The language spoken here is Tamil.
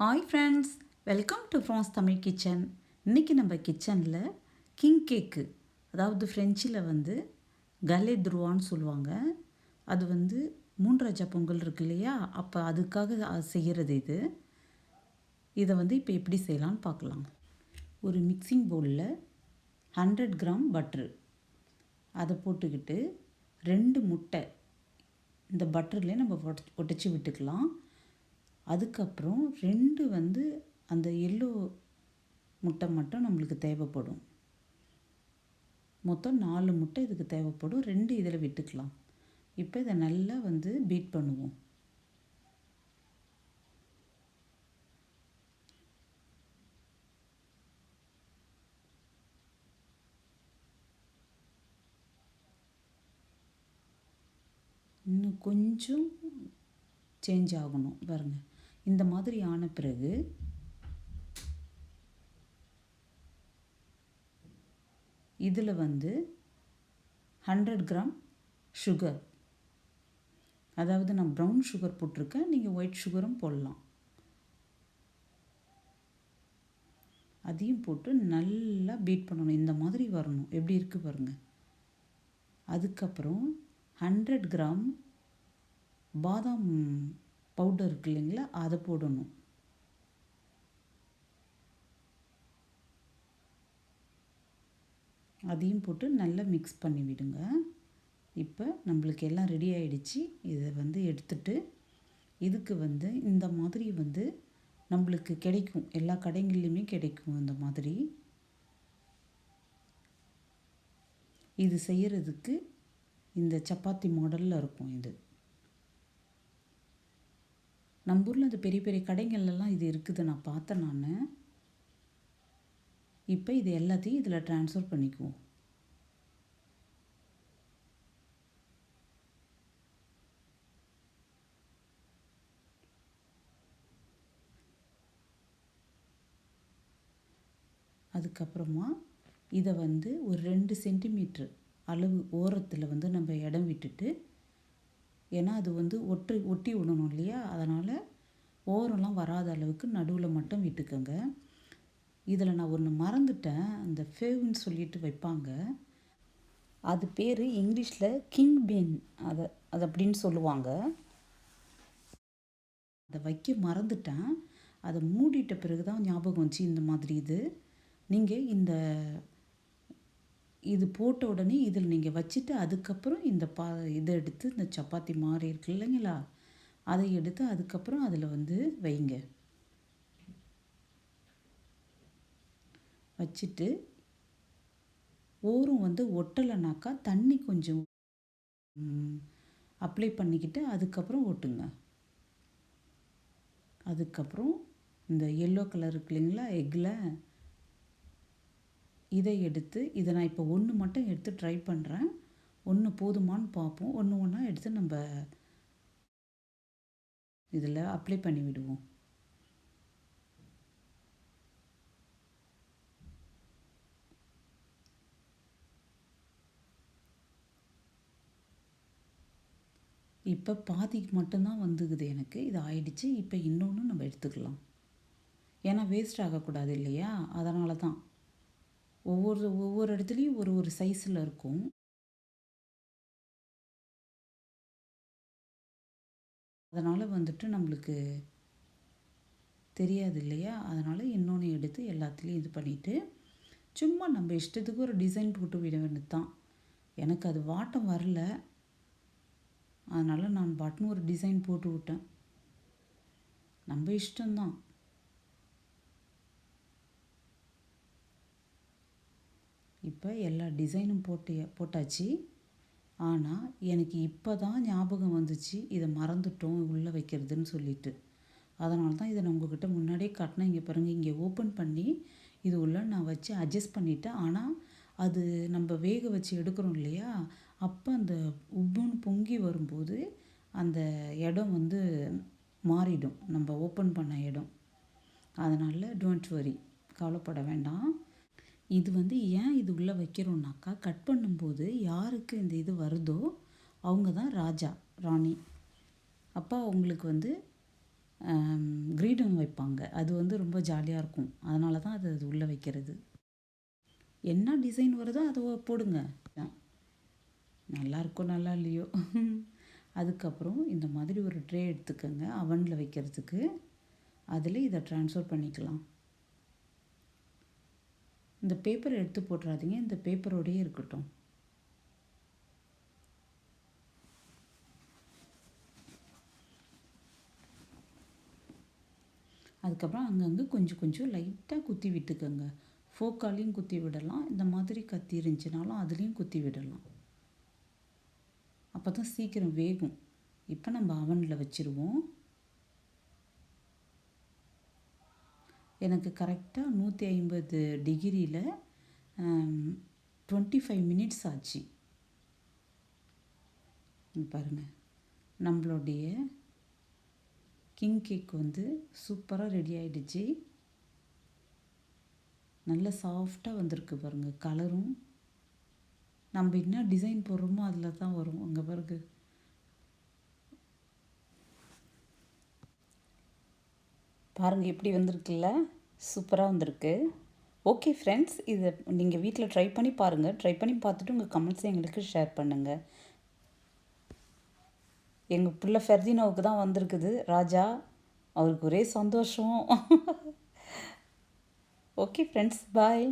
Hi friends welcome to France Tamil kitchen இன்றைக்கி நம்ம கிச்சனில் கிங் கேக்கு அதாவது ஃப்ரெஞ்சில் வந்து கலே துருவான்னு சொல்லுவாங்க. அது வந்து மூன்றாஜா பொங்கல் இருக்கு இல்லையா? அப்போ அதுக்காக செய்கிறது இது. இதை வந்து இப்போ எப்படி செய்யலாம்னு பார்க்கலாம். ஒரு மிக்சிங் பவுலில் ஹண்ட்ரட் கிராம் பட்ரு அதை போட்டுக்கிட்டு ரெண்டு முட்டை. இந்த பட்டர்லேயே நம்ம ஒட்டச்சி விட்டுக்கலாம். அதுக்கப்புறம் ரெண்டு வந்து அந்த எல்லோ முட்டை மட்டும் நம்மளுக்கு தேவைப்படும். மொத்தம் நாலு முட்டை இதுக்கு தேவைப்படும். ரெண்டு இதில் விட்டுக்கலாம். இப்போ இதை நல்லா வந்து பீட் பண்ணுவோம். இன்னும் கொஞ்சம் சேஞ்ச் ஆகணும். பாருங்கள் இந்த மாதிரி ஆன பிறகு இதில் வந்து ஹண்ட்ரட் கிராம் சுகர் அதாவது நான் ப்ரௌன் சுகர் போட்டிருக்கேன் நீங்கள் ஒயிட் சுகரும் போடலாம். அதையும் போட்டு நல்லா பீட் பண்ணணும். இந்த மாதிரி வரணும். எப்படி இருக்குது பாருங்கள் அதுக்கப்புறம் ஹண்ட்ரட் கிராம் பாதாம் பவுடர் இருக்கு இல்லைங்களா அதை போடணும். அதையும் போட்டு நல்லா மிக்ஸ் பண்ணி விடுங்க. இப்போ நம்மளுக்கு எல்லாம் ரெடி ஆகிடுச்சு இதை வந்து எடுத்துட்டு இதுக்கு வந்து இந்த மாதிரி வந்து நம்மளுக்கு கிடைக்கும். எல்லா கடைகள்லையுமே கிடைக்கும் இந்த மாதிரி. இது செய்கிறதுக்கு இந்த சப்பாத்தி மாடலில் இருக்கும் இது. நம்ம ஊரில் அது பெரிய பெரிய கடைங்கள்லாம் இது இருக்குது. நான் பார்த்தேன் நான். இப்போ இது எல்லாத்தையும் இதில் ட்ரான்ஸ்ஃபர் பண்ணிக்குவோம். அதுக்கப்புறமா இதை வந்து ஒரு ரெண்டு சென்டிமீட்ரு அளவு ஓரத்தில் வந்து நம்ம இடம் விட்டுட்டு ஏன்னா அது வந்து ஒட்டு ஒட்டி விடணும் இல்லையா? அதனால் ஓரம்லாம் வராத அளவுக்கு நடுவில் மட்டும் விட்டுக்கோங்க. இதில் நான் ஒன்று மறந்துட்டேன். அந்த ஃபேவ்னு சொல்லிட்டு வைப்பாங்க. அது பேர் இங்கிலீஷில் கிங் பீன். அதை அது அப்படின்னு சொல்லுவாங்க. அதை வைக்க மறந்துட்டேன். அதை மூடிட்ட பிறகு தான் ஞாபகம் வந்துச்சு இந்த மாதிரி இது. நீங்கள் இந்த இது போட்ட உடனே இதில் நீங்கள் வச்சுட்டு அதுக்கப்புறம் இந்த பா இதை எடுத்து இந்த சப்பாத்தி மாதிரி இருக்கு இல்லைங்களா? அதை எடுத்து அதுக்கப்புறம் அதில் வந்து வைங்க. வச்சுட்டு ஓரம் வந்து ஒட்டலைனாக்கா தண்ணி கொஞ்சம் அப்ளை பண்ணிக்கிட்டு அதுக்கப்புறம் ஒட்டுங்க. அதுக்கப்புறம் இந்த எல்லோ கலர் இருக்கு இல்லைங்களா எக்கில் இதை எடுத்து இதை நான் இப்போ ஒன்று மட்டும் எடுத்து ட்ரை பண்ணுறேன் ஒன்று போதுமான்னு பார்ப்போம். ஒன்று ஒன்றா எடுத்து நம்ம இதில் அப்ளை பண்ணி விடுவோம் இப்போ பாதிக்கு மட்டும்தான் வந்துக்குது எனக்கு. இது ஆயிடுச்சு. இப்போ இன்னொன்று நம்ம எடுத்துக்கலாம். ஏன்னா வேஸ்ட் ஆகக்கூடாது இல்லையா? அதனால தான். ஒவ்வொரு ஒவ்வொரு இடத்துலையும் ஒரு ஒரு சைஸில் இருக்கும். அதனால் வந்துட்டு நம்மளுக்கு தெரியாது இல்லையா? அதனால் இன்னொன்று எடுத்து எல்லாத்துலேயும் இது பண்ணிவிட்டு சும்மா நம்ம இஷ்டத்துக்கு ஒரு டிசைன் போட்டு விட வேண்டியது தான் எனக்கு அது வாட்டம் வரல. அதனால் நான் பாட்டுன்னு ஒரு டிசைன் போட்டு விட்டேன். நம்ம இஷ்டம்தான். இப்போ எல்லா டிசைனும் போட்டு போட்டாச்சு. ஆனால் எனக்கு இப்போ தான் ஞாபகம் வந்துச்சு இதை மறந்துட்டோம் உள்ளே வைக்கிறதுன்னு சொல்லிட்டு. அதனால தான் இதை நான் உங்ககிட்ட முன்னாடியே காட்டினேன். இங்கே பாருங்கள் இங்கே ஓப்பன் பண்ணி இது உள்ள நான் வச்சு அட்ஜஸ்ட் பண்ணிவிட்டேன் ஆனால் அது நம்ம வேக வச்சு எடுக்கிறோம் இல்லையா? அப்போ அந்த உப்புன்னு பொங்கி வரும்போது அந்த இடம் வந்து மாறிடும். நம்ம ஓப்பன் பண்ண இடம். அதனால் டோன்ட் வரி கவலைப்பட வேண்டாம். இது வந்து ஏன் இது உள்ளே வைக்கிறோன்னாக்கா கட் பண்ணும்போது யாருக்கு இந்த இது வருதோ அவங்க தான் ராஜா ராணி. அப்போ அவங்களுக்கு வந்து க்ரீடம் வைப்பாங்க. அது வந்து ரொம்ப ஜாலியாக இருக்கும். அதனால தான் அது அது உள்ளே வைக்கிறது. என்ன டிசைன் வருதோ அதை போடுங்க. நல்லா இருக்கோ நல்லா இல்லையோ? அதுக்கப்புறம் இந்த மாதிரி ஒரு ட்ரே எடுத்துக்கோங்க. அவனில் வைக்கிறதுக்கு. அதில் இதை ட்ரான்ஸ்ஃபர் பண்ணிக்கலாம். இந்த பேப்பர் எடுத்து போட்டுறாதீங்க. இந்த பேப்பரோடையே இருக்கட்டும். அதுக்கப்புறம் அங்கங்கே கொஞ்சம் கொஞ்சம் லைட்டாக குத்தி விட்டுக்கோங்க. ஃபோக்காலையும் குத்தி விடலாம். இந்த மாதிரி கத்தி இருந்துச்சுனாலும் அதுலேயும் குத்தி விடலாம். அப்போ தான் சீக்கிரம் வேகும். இப்போ நம்ம அவனில் வச்சுருவோம். எனக்கு கரெக்டாக நூற்றி ஐம்பது டிகிரியில் டுவெண்ட்டி ஃபைவ் மினிட்ஸ் ஆச்சு. பாருங்கள் நம்மளுடைய கிங் கேக் வந்து சூப்பராக ரெடி ஆகிடுச்சு நல்ல சாஃப்டாக வந்திருக்கு பாருங்கள் கலரும் நம்ம என்ன டிசைன் போடுறோமோ அதில் தான் வரும். அங்கே பிறகு பாருங்கள் எப்படி வந்திருக்குல்ல? சூப்பராக வந்திருக்கு. ஓகே ஃப்ரெண்ட்ஸ் இதை நீங்கள் வீட்டில் ட்ரை பண்ணி பாருங்கள் ட்ரை பண்ணி பார்த்துட்டு உங்கள் கமெண்ட்ஸை எங்களுக்கு ஷேர் பண்ணுங்கள் எங்கள் பிள்ளை ஃபெர்தினோவுக்கு தான் வந்திருக்குது. ராஜா அவருக்கு ஒரே சந்தோஷம். Okay friends bye